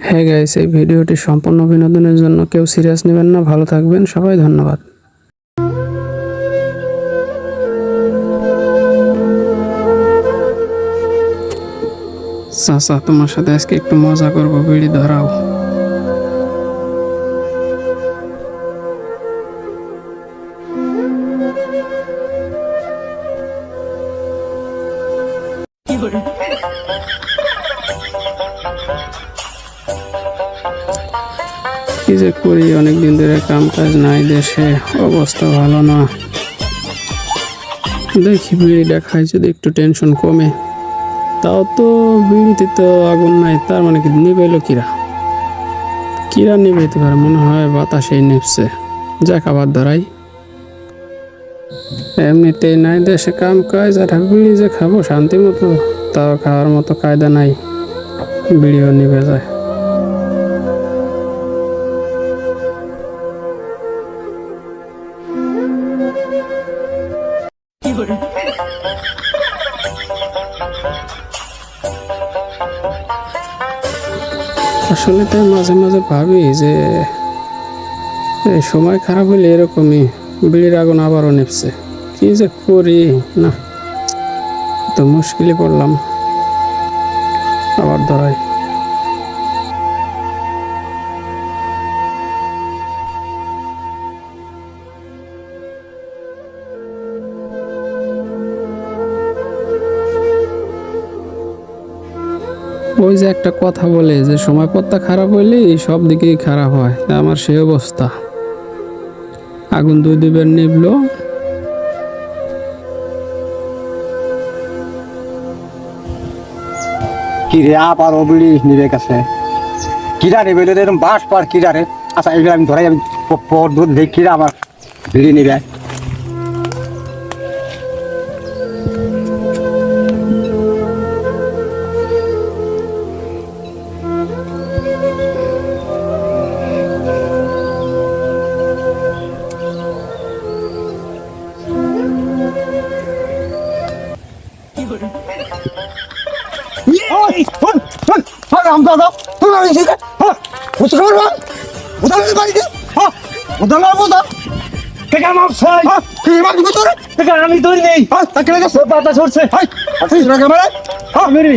হ্যাঁ গাইস এই ভিডিওটি সম্পূর্ণ বিনোদনের জন্য কেউ সিরিয়াস নেবেন না, ভালো থাকবেন, সবাই ধন্যবাদ। চাচা, তোমার সাথে আজকে একটু মজা করব, বিড়ি ধরাও। কি যে করি, অনেকদিন ধরে কাম কাজ নাই, দেশে অবস্থা ভালো না। দেখি বিড়িটা খাই, যদি একটু টেনশন কমে। তাও তো বিড়িতে তো আগুন নাই, তার মানে কি নিবেলো কিরা? কিরা নিবেতে পারে মনে হয় বাতাসেই নেপছে। যা খাবার ধরাই। এমনিতেই নাই দেশে কাম কাজ, আর বিড়ি যে খাব শান্তি মতো, তাও খাওয়ার মতো কায়দা নাই, বিড়িও নিবে যায়। আসলে তাই মাঝে মাঝে ভাবি যে সময় খারাপ হলে এরকমই বিড়ির আগুন আবারও নেপছে। কি যে করি? না তো মুশকিলে পড়লাম। আবার ধরাই। ওই যে একটা কথা বলে যে, সময় পত্তা খারাপ হইলে সব দিকেই খারাপ হয়। আমার সেই অবস্থা। আগুন দুই দুইবার নিবলো। কি রে, আবার নিবে কাছে। কিরা রে কিরা আচ্ছা আমি আমি কিরা আমার নিবে। শোন শোন হ্যাঁ রাম দাদা তুই আমি ঠিক হ্যাঁ বুঝতে পারবা উদাহরণ বাড়িতে? হ্যাঁ উদাহরণ বোঝা? কে আমার সাই হ্যাঁ কি মার ভিতরে আমি ধরি নেই। হ্যাঁ তাকে লেগেছে বাতা ছড়ছে হাই তুই রাখা হ্যাঁ। মেরে